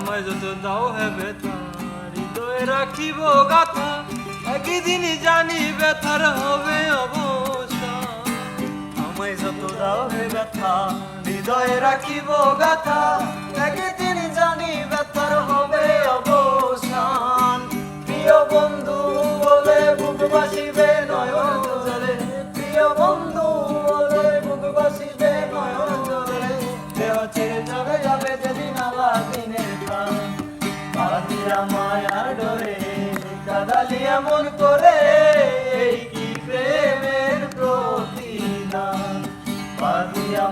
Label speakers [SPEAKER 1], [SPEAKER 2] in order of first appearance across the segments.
[SPEAKER 1] আমায় যত দাও হে ব্যথা হৃদয়ে রাখিব গাথা। একদিন জানি ব্যথার হবে অবসান আমায় যত দাও হে ব্যথা, হৃদয়ে রাখিব গাথা। একদিন জানি ব্যথার হবে অবসান প্রিয় বন্ধু বলে বুক বাসিবে নয়ন জলে। প্রিয় বন্ধু বলে বুক বাসিবে নয়ন জলে। দেহ ছেড়ে চলে যাবে যেদিন আবার দিনের প্রাণ। পাতিয়া মায়ার ডরে কাদালিয়া মন করে এই কি প্রেমের প্রতিদান? পাতিয়া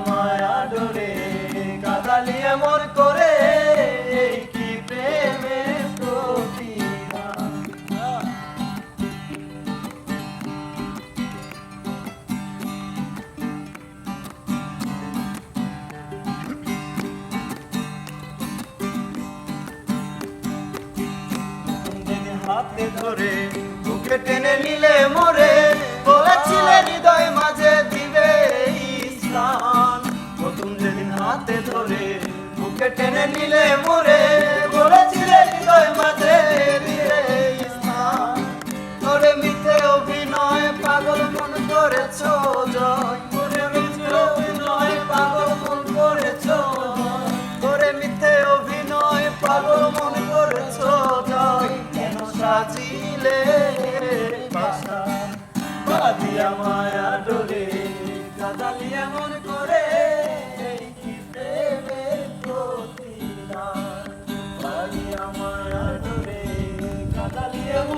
[SPEAKER 1] হাতে ধরে, বুকে টেনে নিলে মরে। বলেছিলে হৃদয় মাঝে দিবে ইসলাম। নতুন যেদিন হাতে ধরে, বুকে টেনে নিলে মরে। বলেছিলে হৃদয় মাঝে সাজিলে বাসা বাদিয়া মায়া ডোরে কাদালিয়া মন করে কি প্রেমের প্রতিদান। বাদিয়া মায়া ডোরে কাদালিয়া মন